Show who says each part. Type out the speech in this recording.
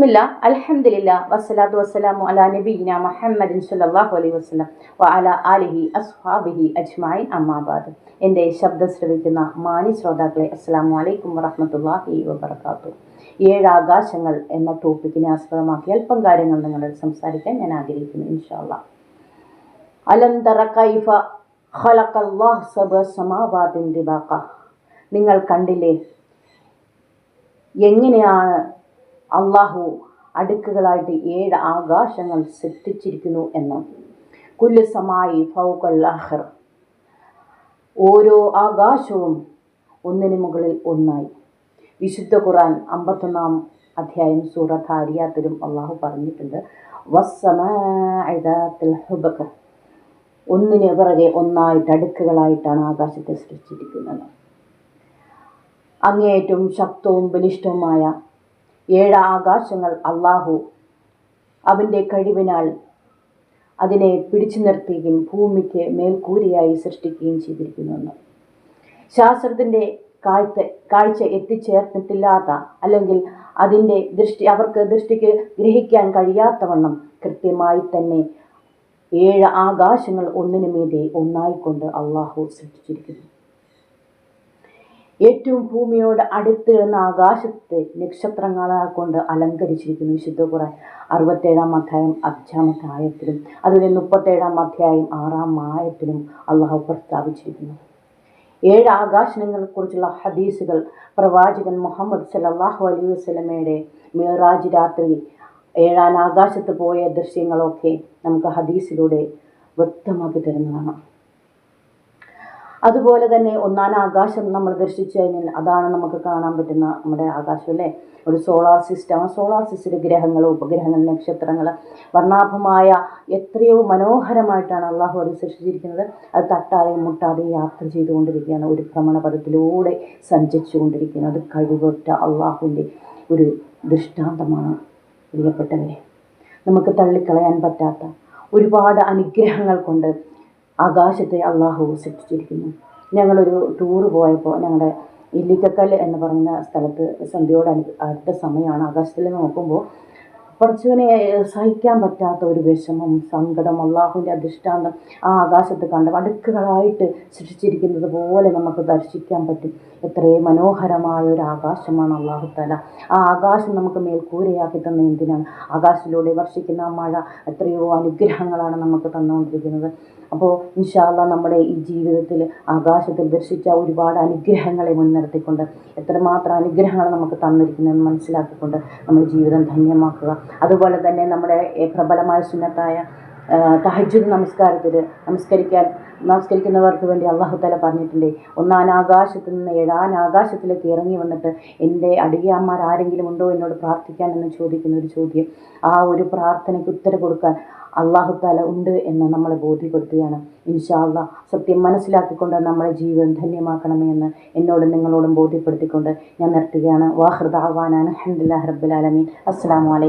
Speaker 1: ബിസ്മില്ല അലഹമില്ല വസ്സലാത്തു വസ്സലാമു അലാ നബീന മുഹമ്മദിൻ സുല്ലാഹു അലൈഹി വസല്ലം വ അല ആലിഹി അസ്ഹാബിഹി അജ്മായിൻ അമ്മാബാദ് എന്റെ ശബ്ദം ശ്രവിക്കുന്ന മാനി ശ്രോതാക്കളെ അസ്സലാമു അലൈക്കും വറഹ്മത്തുള്ളാഹി വബർക്കാത്തു ഏഴ് ആകാശങ്ങൾ എന്ന ടോപ്പിക്കിനെ ആസ്പദമാക്കി അല്പം കാര്യങ്ങൾ നിങ്ങളോട് സംസാരിക്കാൻ ഞാൻ ആഗ്രഹിക്കുന്നു ഇൻഷാല്ല അലം തറ കൈഫ ഖലഖല്ലാഹു സമാവാതിൻ ദിബാഖ. നിങ്ങൾ കണ്ടില്ലേ? എങ്ങനെയാണ് അള്ളാഹു അടുക്കുകളായിട്ട് ഏഴ് ആകാശങ്ങൾ സൃഷ്ടിച്ചിരിക്കുന്നു എന്ന്. കുല്ലുസമായി സമായി ഫൗക്കൽ അഹർ ഓരോ ആകാശവും ഒന്നിനു മുകളിൽ ഒന്നായി. വിശുദ്ധ ഖുറാൻ അമ്പത്തൊന്നാം അധ്യായം സൂറ ആരിയാത്തിലും അള്ളാഹു പറഞ്ഞിട്ടുണ്ട്. ഹുബക. ഒന്നിന് പിറകെ ഒന്നായിട്ട് അടുക്കുകളായിട്ടാണ് ആകാശത്തെ സൃഷ്ടിച്ചിരിക്കുന്നത്. അങ്ങേയറ്റവും ശക്തവും ബലിഷ്ഠവുമായ ഏഴ് ആകാശങ്ങൾ അള്ളാഹു അവന്റെ കഴിവിനാൽ അതിനെ പിടിച്ചു നിർത്തുകയും ഭൂമിക്ക് മേൽക്കൂരയായി സൃഷ്ടിക്കുകയും ചെയ്തിരിക്കുന്നുവെന്ന്. ശാസ്ത്രത്തിന്റെ കാഴ്ച കാഴ്ച എത്തിച്ചേർന്നിട്ടില്ലാത്ത അല്ലെങ്കിൽ അതിന്റെ ദൃഷ്ടി അവർക്ക് ദൃഷ്ടിക്ക് ഗ്രഹിക്കാൻ കഴിയാത്തവണ്ണം കൃത്യമായി തന്നെ ഏഴ് ആകാശങ്ങൾ ഒന്നിനു മീതെ ഒന്നായിക്കൊണ്ട് അള്ളാഹു സൃഷ്ടിച്ചിരിക്കുന്നു. ഏറ്റവും ഭൂമിയോട് അടുത്ത് കിടന്ന ആകാശത്തെ നക്ഷത്രങ്ങളെ കൊണ്ട് അലങ്കരിച്ചിരിക്കുന്നു വിശുദ്ധ ഖുറാൻ അറുപത്തേഴാം അധ്യായം അഞ്ചാമത്തെ ആയത്തിലും അതുപോലെ മുപ്പത്തേഴാം അധ്യായം ആറാം ആയത്തിലും അള്ളാഹു പ്രസ്താവിച്ചിരിക്കുന്നു. ഏഴ് ആകാശങ്ങളെക്കുറിച്ചുള്ള ഹദീസുകൾ പ്രവാചകൻ മുഹമ്മദ് സല്ലല്ലാഹു അലൈഹി വസ്ലമയുടെ മേറാജ് രാത്രി ഏഴാം ആകാശത്ത് പോയ ദൃശ്യങ്ങളൊക്കെ നമുക്ക് ഹദീസിലൂടെ വ്യക്തമാക്കി തരുന്നതാണ്. അതുപോലെ തന്നെ ഒന്നാം ആകാശം നമ്മൾ ദർശിച്ചു കഴിഞ്ഞാൽ അതാണ് നമുക്ക് കാണാൻ പറ്റുന്ന നമ്മുടെ ആകാശം അല്ലേ? ഒരു സോളാർ സിസ്റ്റം സോളാർ സിസ്റ്റിലെ ഗ്രഹങ്ങൾ ഉപഗ്രഹങ്ങൾ നക്ഷത്രങ്ങൾ വർണാഭമായ എത്രയോ മനോഹരമായിട്ടാണ് അള്ളാഹു അത് സൃഷ്ടിച്ചിരിക്കുന്നത്. അത് തട്ടാതെ മുട്ടാതെ യാത്ര ചെയ്തുകൊണ്ടിരിക്കുകയാണ്. ഒരു ഭ്രമണപഥത്തിലൂടെ സഞ്ചരിച്ചുകൊണ്ടിരിക്കുന്നത് അത് കഴിവൊറ്റ അള്ളാഹുവിന്റെ ഒരു ദൃഷ്ടാന്തമാണ് പ്രിയപ്പെട്ടവരെ. നമുക്ക് തള്ളിക്കളയാൻ പറ്റാത്ത ഒരുപാട് അനുഗ്രഹങ്ങൾ കൊണ്ട് ആകാശത്തെ അള്ളാഹു സൃഷ്ടിച്ചിരിക്കുന്നു. ഞങ്ങളൊരു ടൂറ് പോയപ്പോൾ ഞങ്ങളുടെ ഇല്ലിക്കക്കൽ എന്ന് പറയുന്ന സ്ഥലത്ത് സന്ധ്യയോട് അടു അടുത്ത സമയമാണ് ആകാശത്തിൽ നോക്കുമ്പോൾ കുറച്ചുവിനെ സഹിക്കാൻ പറ്റാത്ത ഒരു വിഷമം സങ്കടം അള്ളാഹുവിന്റെ അധിഷ്ഠാന്തം ആ ആകാശത്ത് കണ്ട് അടുക്കുകളായിട്ട് സൃഷ്ടിച്ചിരിക്കുന്നത് പോലെ നമുക്ക് ദർശിക്കാൻ പറ്റും. എത്രയും മനോഹരമായ ഒരു ആകാശമാണ് അള്ളാഹു തല ആ ആകാശം നമുക്ക് മേൽക്കൂരയാക്കി തന്ന എന്തിനാണ്? ആകാശത്തിലൂടെ വർഷിക്കുന്ന മഴ എത്രയോ അനുഗ്രഹങ്ങളാണ് നമുക്ക് തന്നുകൊണ്ടിരിക്കുന്നത്. അപ്പോൾ ഇൻഷാല്ല നമ്മുടെ ഈ ജീവിതത്തിൽ ആകാശത്തിൽ ദർശിച്ച ഒരുപാട് അനുഗ്രഹങ്ങളെ മുൻനിർത്തിക്കൊണ്ട് എത്രമാത്രം അനുഗ്രഹങ്ങൾ നമുക്ക് തന്നിരിക്കുന്നതെന്ന് മനസ്സിലാക്കിക്കൊണ്ട് നമ്മൾ ജീവിതം ധന്യമാക്കുക. അതുപോലെ തന്നെ നമ്മുടെ പ്രബലമായ സുന്നത്തായ തഹജുദ് നമസ്കാരത്തിൽ നമസ്കരിക്കാൻ നമസ്കരിക്കുന്നവർക്ക് വേണ്ടി അള്ളാഹു തല പറഞ്ഞിട്ടുണ്ട്. ഒന്നാം ആകാശത്തിൽ നിന്ന് ഏഴാം ആകാശത്തിലേക്ക് ഇറങ്ങി വന്നിട്ട് എന്റെ അടിയാന്മാർ ആരെങ്കിലും ഉണ്ടോ എന്നോട് പ്രാർത്ഥിക്കാൻ എന്ന് ചോദിക്കുന്ന ഒരു ചോദ്യം. ആ ഒരു പ്രാർത്ഥനയ്ക്ക് ഉത്തരം കൊടുക്കാൻ അള്ളാഹു തല ഉണ്ട് എന്ന് നമ്മളെ ബോധ്യപ്പെടുത്തുകയാണ്. ഇൻഷാ സത്യം മനസ്സിലാക്കിക്കൊണ്ട് നമ്മളെ ജീവിതം ധന്യമാക്കണമേ എന്ന് എന്നോടും നിങ്ങളോടും ബോധ്യപ്പെടുത്തിക്കൊണ്ട് ഞാൻ നിർത്തുകയാണ്. വാഹൃദാവാനാണ് അഹമ്മദില്ലാ റബ്ബുലാലമീൻ അസ്സാം വലൈക്കും